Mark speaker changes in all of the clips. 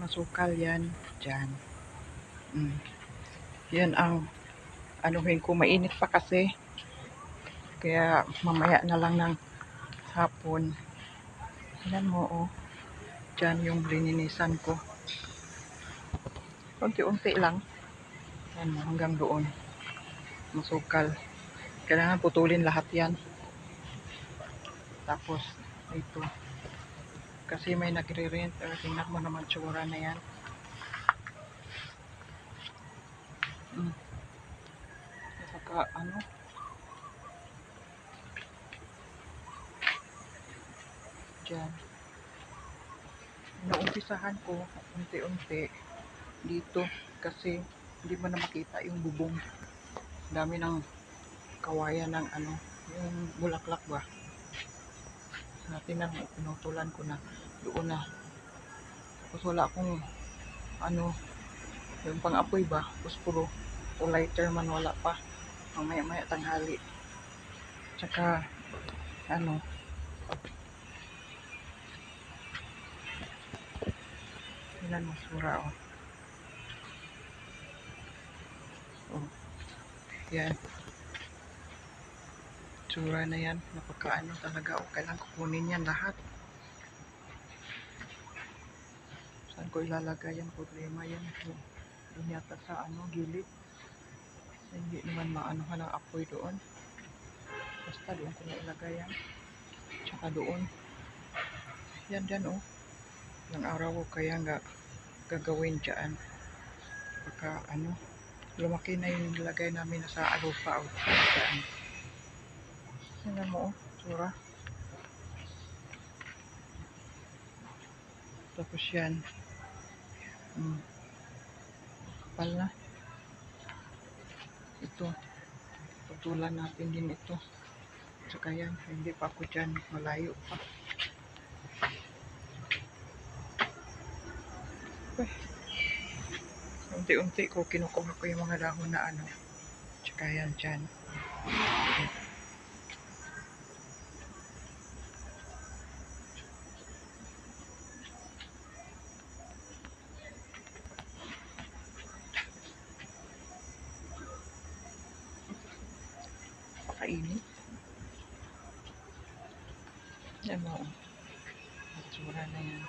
Speaker 1: Masukal yan. Diyan. Mm. Yan ang anuhin ko. Mainit pa kasi. Kaya mamaya na lang ng hapon. Yan mo oh. Diyan yung lininisan ko. Unti-unti lang. Yan mo hanggang doon. Masukal. Kailangan putulin lahat yan. Tapos ito. Kasi may nagre-rent. Uh, tingnan mo naman tsura na yan. Mm. Saka ano. Diyan. Naumpisahan ko unti-unti dito kasi hindi mo na makita yung bubong. Dami ng kawayan ng ano, yung bulaklak ba. Natin na pinutulan ko na doon na. Tapos wala akong ano, yung pang-apoy ba, puspuro o lighter man wala pa. Mamaya maya tanghali. Tsaka ano, Tingnan mo sura oh. Oh. Yan. Tsura na yan. Napakaano talaga. O, kailangan kukunin yan lahat. Saan ko ilalagay yan? Problema yan. Doon yata sa ano, gilid. Hindi naman maanuhan ang apoy doon. Basta doon ko na ilagay yan. Tsaka doon. Yan dyan oh. Ilang araw ko kaya nga gagawin dyan. Pagka ano, lumaki na yung nilagay namin na sa alupa o dyan. Tingnan mo, oh, tsura. Tapos yan. Hmm. Kapal na. Ito. Tutulan natin din ito. Tsaka yan, hindi pa ako dyan. Malayo pa. Unti-unti ko kinukuha ko yung mga dahon na ano. Tsaka yan dyan. Pakainit. Yan mo. Matsura na yan.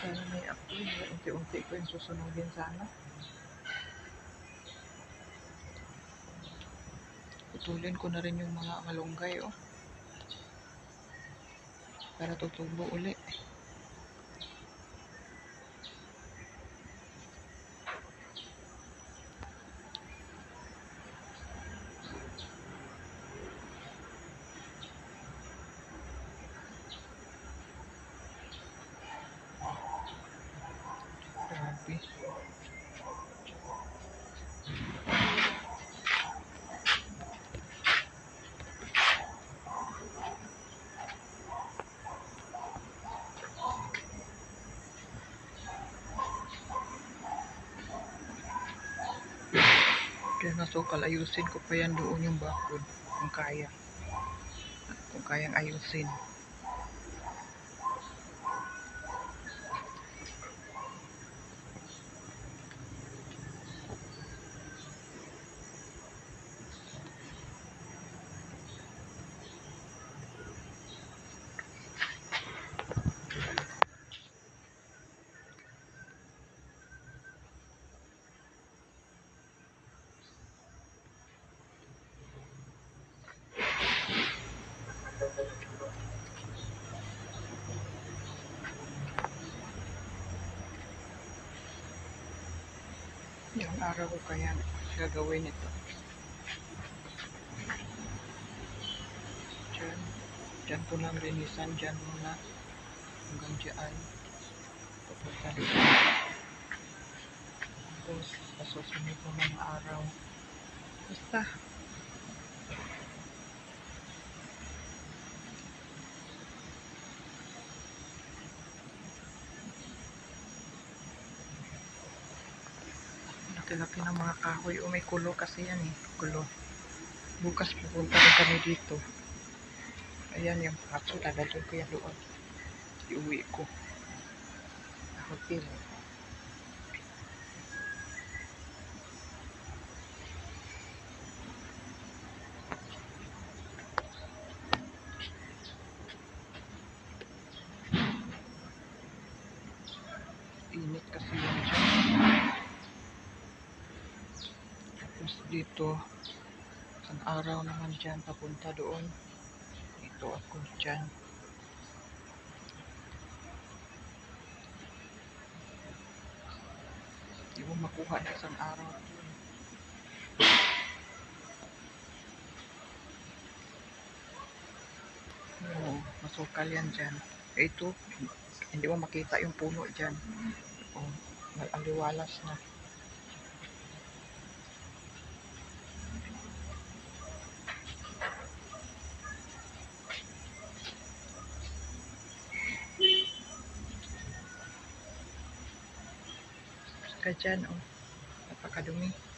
Speaker 1: Sana may apoy. Unti-unti ko yung susunodin sana. Putulin ko na rin yung mga malunggay, oh. Para tutubo uli. Grabe. Kaya nasukal, ayusin ko pa yan doon yung bakod. Kung kaya. Kung kayang ayusin. Yung araw ko kaya gagawin ito. Diyan. Diyan ko lang linisan. Diyan muna. Hanggang diyan. Papunta dito. Tapos, sa susunod ko mga araw. Basta. Laki-laki ng mga kahoy. O may kulo kasi yan eh. Kulo. Bukas pupunta rin kami dito. Ayan yung patso. Dadalhin ko yan doon. Iuwi ko. Sa hotel. Init kasi yan dyan. Tapos dito, isang araw naman dyan, papunta doon. Dito ako dyan. Hindi mo makuha na isang araw dun. Oo, masukal yan dyan. Eh, Ito, hindi mo makita yung puno dyan. May aliwalas na. Ka dyan, oh. Napakadumi.